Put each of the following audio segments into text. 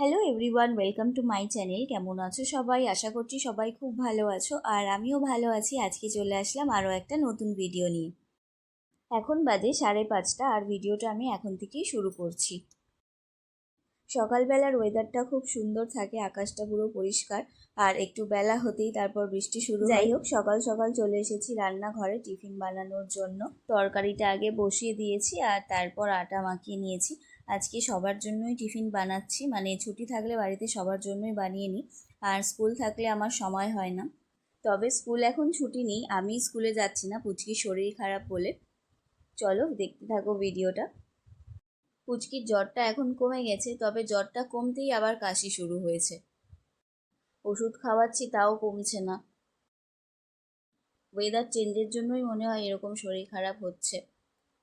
Hello everyone welcome to my channel কেমন আছো সবাই? আশা করছি সবাই খুব ভালো আছো। আর আমিও ভালো আছি। আজকে চলে আসলাম আরও একটা নতুন ভিডিও নিয়ে। এখন বাজে সাড়ে পাঁচটা আর ভিডিওটা আমি এখন থেকেই শুরু করছি। সকালবেলার ওয়েদারটা খুব সুন্দর থাকে, আকাশটা পুরো পরিষ্কার। আর একটু বেলা হতেই তারপর বৃষ্টি শুরু যাই হোক, সকাল সকাল চলে এসেছি রান্নাঘরে টিফিন বানানোর জন্য। তরকারিটা আগে বসিয়ে দিয়েছি আর তারপর আটা মাখিয়ে নিয়েছি। আজকে সবার জন্যই টিফিন বানাচ্ছি। মানে ছুটি থাকলে বাড়িতে সবার জন্যই বানিয়ে নিই। আর স্কুল থাকলে আমার সময় হয় না। তবে স্কুল এখন ছুটি নেই। আমি স্কুলে যাচ্ছি না। পুচকির শরীর খারাপ বলে। চলো দেখতে থাকো ভিডিওটা। পুচকির জ্বরটা এখন কমে গেছে, তবে জ্বরটা কমতেই আবার কাশি শুরু হয়েছে। ওষুধ খাওয়াচ্ছি, তাও কমছে না। ওয়েদার চেঞ্জের জন্যই মনে হয় এরকম শরীর খারাপ হচ্ছে।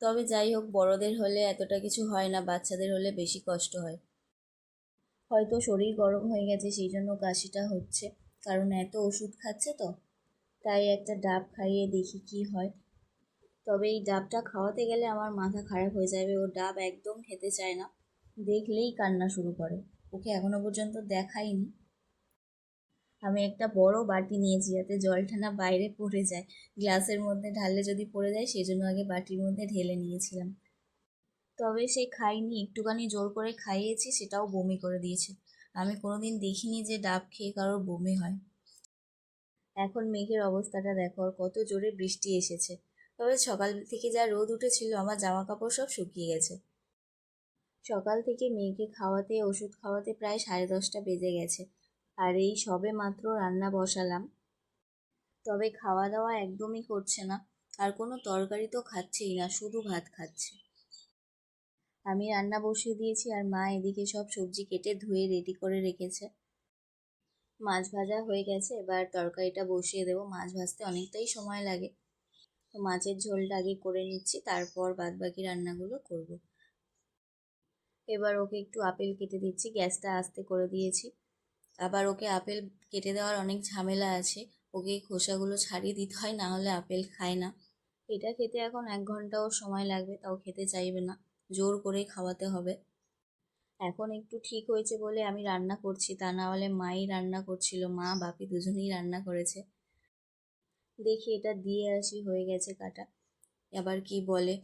তবে যাই হোক, বড়দের হলে এতটা কিছু হয় না, বাচ্চাদের হলে বেশি কষ্ট হয়। হয়তো শরীর গরম হয়ে গেছে, সেই জন্য কাশিটা হচ্ছে, কারণ এত ওষুধ খাচ্ছে তো, তাই একটা ডাব খাইয়ে দেখি কি হয়। তবে এই ডাবটা খাওয়াতে গেলে আমার মাথা খারাপ হয়ে যাবে, ও ডাব একদম খেতে চায় না। দেখলেই কান্না শুরু করে, ওকে এখনও পর্যন্ত দেখাইনি। আমি একটা বড় বাটি নিয়েছি যাতে জলটা না বাইরে পড়ে যায়। গ্লাসের মধ্যে ঢাললে যদি পড়ে যায় সেই জন্য আগে বাটির মধ্যে ঢেলে নিয়েছিলাম। তবে সে খাইনি, একটুখানি জোর করে খাইয়েছি, সেটাও বমি করে দিয়েছে। আমি কোনোদিন দেখিনি যে ডাব খেয়ে কারোর বমি হয়। এখন মেঘের অবস্থাটা দেখো, আর কত জোরে বৃষ্টি এসেছে। তবে সকাল থেকে যা রোদ উঠেছিল, আমার জামা কাপড় সব শুকিয়ে গেছে। সকাল থেকে মেয়েকে খাওয়াতে, ওষুধ খাওয়াতে প্রায় সাড়ে দশটা বেজে গেছে। আর এই সবে মাত্র রান্না বসালাম। তবে খাওয়া দাওয়া একদমই করছে না। আর কোনো তরকারি তো খাচ্ছেই না, শুধু ভাত খাচ্ছে। আমি রান্না বসিয়ে দিয়েছি আর মা এদিকে সব সবজি কেটে ধুয়ে রেডি করে রেখেছে। মাছ ভাজা হয়ে গেছে, এবার তরকারিটা বসিয়ে দেবো। মাছ ভাজতে অনেকটাই সময় লাগে। তো মাছের ঝোলটা আগে করে নিচ্ছি, তারপর বাদবাকি রান্নাগুলো করব। এবার ওকে একটু আপেল কেটে দিচ্ছি, গ্যাসটা আস্তে করে দিয়েছি। আবার ওকে আপেল কেটে দেওয়ার অনেক ঝামেলা আছে। ওকে খোসাগুলো ছাড়িয়ে দিতে হয়, না হলে আপেল খায় না। এটা খেতে এখন এক ঘন্টাও সময় লাগবে, তাও খেতে চাইবে না। জোর করে খাওয়াতে হবে। এখন একটু ঠিক হয়েছে বলে আমি রান্না করছি, তা না হলে মাই রান্না করছিল, মা, বাপি দুজনেই রান্না করেছে। দেখি এটা দিয়ে আসি, হয়ে গেছে কাটা। আবার কি বলে?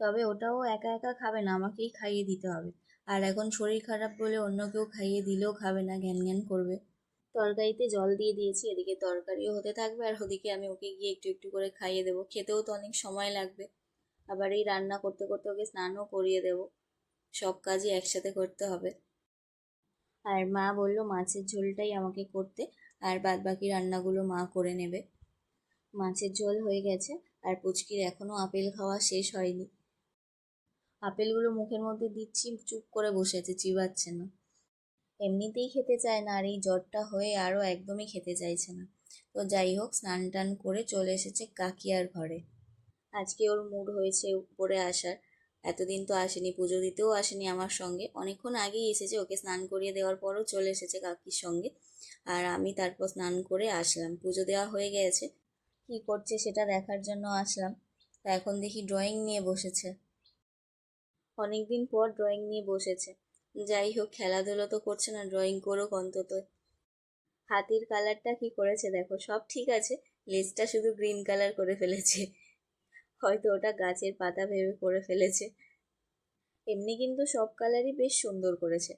তবে ওটাও একা একা খাবে না, আমাকেই খাইয়ে দিতে হবে। আর এখন শরীর খারাপ বলে অন্য কেউ খাইয়ে দিলেও খাবে না, ঘ্যান ঘ্যান করবে। তরকারিতে জল দিয়ে দিয়েছি, এদিকে তরকারিও হতে থাকবে আর ওদিকে আমি ওকে গিয়ে একটু একটু করে খাইয়ে দেবো। খেতেও তো অনেক সময় লাগবে। আবার এই রান্না করতে করতে ওকে স্নানও করিয়ে দেব। সব কাজই একসাথে করতে হবে। আর মা বলল মাছের ঝোলটাই আমাকে করতে, আর বাদ বাকি রান্নাগুলো মা করে নেবে। মাছের ঝোল হয়ে গেছে, আর পুচকির এখনও আপেল খাওয়া শেষ হয়নি। আপেলগুলো মুখের মধ্যে দিচ্ছি, চুপ করে বসে আছে, চিবাচ্ছে না। এমনিতেই খেতে চায় না, আর এই জ্বরটা হয়ে আরও একদমই খেতে চাইছে না। তো যাই হোক, স্নান টান করে চলে এসেছে কাকিয়ার ঘরে। আজকে ওর মুড হয়েছে উপরে আসার। এতদিন তো আসেনি, পুজো দিতেও আসেনি আমার সঙ্গে। অনেকক্ষণ আগেই এসেছে, ওকে স্নান করিয়ে দেওয়ার পরও চলে এসেছে কাকির সঙ্গে। আর আমি তারপর স্নান করে আসলাম। পুজো দেওয়া হয়ে গেছে। কী করছে সেটা দেখার জন্য আসলাম। তা এখন দেখি ড্রয়িং নিয়ে বসেছে। অনেকদিন পর ড্রয়িং নিয়ে বসেছে। যাই হোক, খেলাধুলো তো করছে না ড্রয়িং করুক অন্তত। হাতির কালারটা কি করেছে দেখো, সব ঠিক আছে লেজটা শুধু গ্রিন কালার করে ফেলেছে। হয়তো ওটা গাছের পাতা ভেবে করে ফেলেছে। এমনি কিন্তু সব কালারই বেশ সুন্দর করেছে।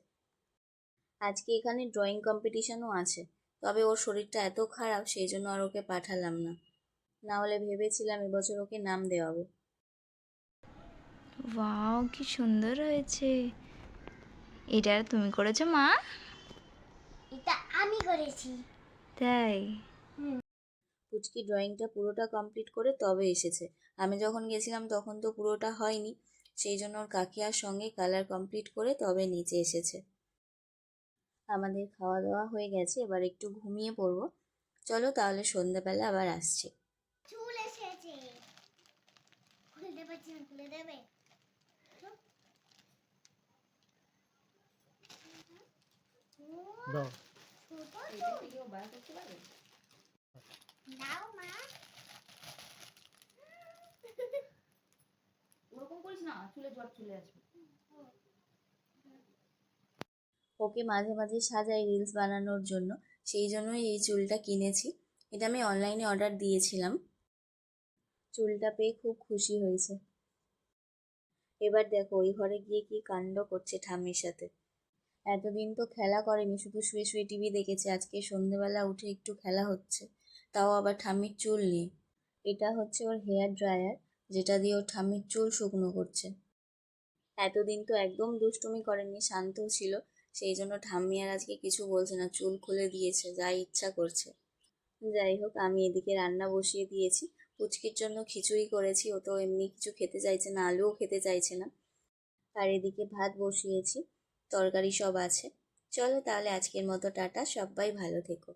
আজকে এখানে ড্রয়িং কম্পিটিশনও আছে, তবে ওর শরীরটা এত খারাপ, সেই জন্য আর ওকে পাঠালাম না। না হলে ভেবেছিলাম এবছর ওকে নাম দেওয়াবো। ওয়াও কি সুন্দর হয়েছে। এটা তুমি করেছ মা? এটা আমি করেছি। তাই? পুচকি ড্রয়িংটা পুরোটা কমপ্লিট করে তবে এসেছে। আমি যখন গেছিলাম তখন তো পুরোটা হয়নি সেই জন্য ওর কাকিয়ার সঙ্গে কালার কমপ্লিট করে তবে নিচে এসেছে। আমাদের খাওয়া দাওয়া হয়ে গেছে এবার একটু ঘুমিয়ে পড়ব। চলো তাহলে সন্ধ্যাবেলা আবার আসছি। চুল এসেছে। পারছি না খুলে দেবে? দাও। দাও মা। ওরকম করিস না চুলে জ্বর চলে আসবে। ওকে মাঝে মাঝে সাজাই রিলস বানানোর জন্য সেই জন্যই এই চুলটা কিনেছি। এটা আমি অনলাইনে অর্ডার দিয়েছিলাম। চুলটা পেয়ে খুব খুশি হয়েছে। এবার দেখো ওই ঘরে গিয়ে কি কাণ্ড করছে ঠাম্মির সাথে। এতদিন তো খেলা করেনি, শুধু শুয়ে শুয়ে টিভি দেখেছে। আজকে সন্ধেবেলা উঠে একটু খেলা হচ্ছে। তাও আবার ঠাম্মির চুল নিয়ে এটা হচ্ছে ওর হেয়ার ড্রায়ার, যেটা দিয়ে ওর ঠাম্মির চুল শুকনো করছে। এতদিন তো একদম দুষ্টুমি করেনি শান্ত ছিল। সেই জন্য ঠাম্মি আর আজকে কিছু বলছে না, চুল খুলে দিয়েছে, যা ইচ্ছা করছে। যাই হোক, আমি এদিকে রান্না বসিয়ে দিয়েছি। পুচকির জন্য খিচুড়ি করেছি, ও তো এমনি কিছু খেতে চাইছে না, আলুও খেতে চাইছে না। আর এদিকে ভাত বসিয়েছি। তরকারি সব আছে। চলো তাহলে আজকের মতো টাটা সবাই ভালো থেকো।